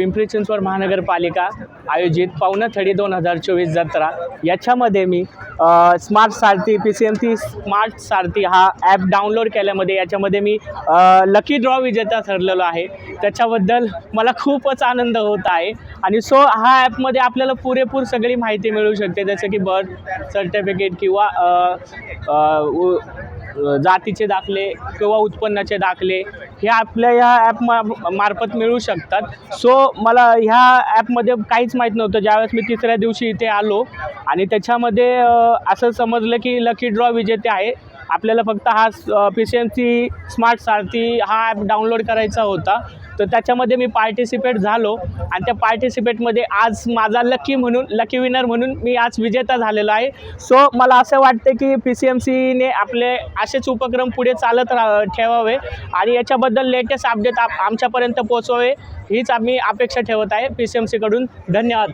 पिंपरी चिंचवड महानगरपालिका आयोजित पावणथडी दोन हजार चोवीस जत्रा. याच्यामध्ये मी smart Sarathi P C M C smart Sarathi हा ॲप डाउनलोड केल्यामध्ये याच्यामध्ये मी लकी ड्रॉ विजेता ठरलेलो आहे. त्याच्याबद्दल मला खूपच आनंद होत आहे. आणि सो हा ॲपमध्ये आपल्याला पुरेपूर सगळी माहिती मिळू शकते. जसं की बर्थ सर्टिफिकेट किंवा उ- जातीचे दाखले किंवा उत्पन्नाचे दाखले हे आपल्या ह्या ॲप मा मार्फत मिळू शकतात. सो मला ह्या ॲपमध्ये काहीच माहीत नव्हतं. ज्यावेळेस मी तिसऱ्या दिवशी इथे आलो आणि त्याच्यामध्ये असं समजलं की लकी ड्रॉ विजेते आहे. आपल्याला फक्त हा P C M C smart Sarathi हा ॲप डाउनलोड करायचा होता. तर त्याच्यामध्ये मी पार्टिसिपेट झालो आणि त्या पार्टिसिपेटमध्ये आज माझा लकी म्हणून लकी विनर म्हणून मी आज विजेता झालेलो आहे. सो मला असं वाटतं की पी सी एम सीने आपले असेच उपक्रम पुढे चालत रा ठेवावे आणि याच्याबद्दल लेटेस्ट अपडेट आप आमच्यापर्यंत पोचवावे हीच आम्ही अपेक्षा ठेवत आहे पी सी एम सीकडून धन्यवाद.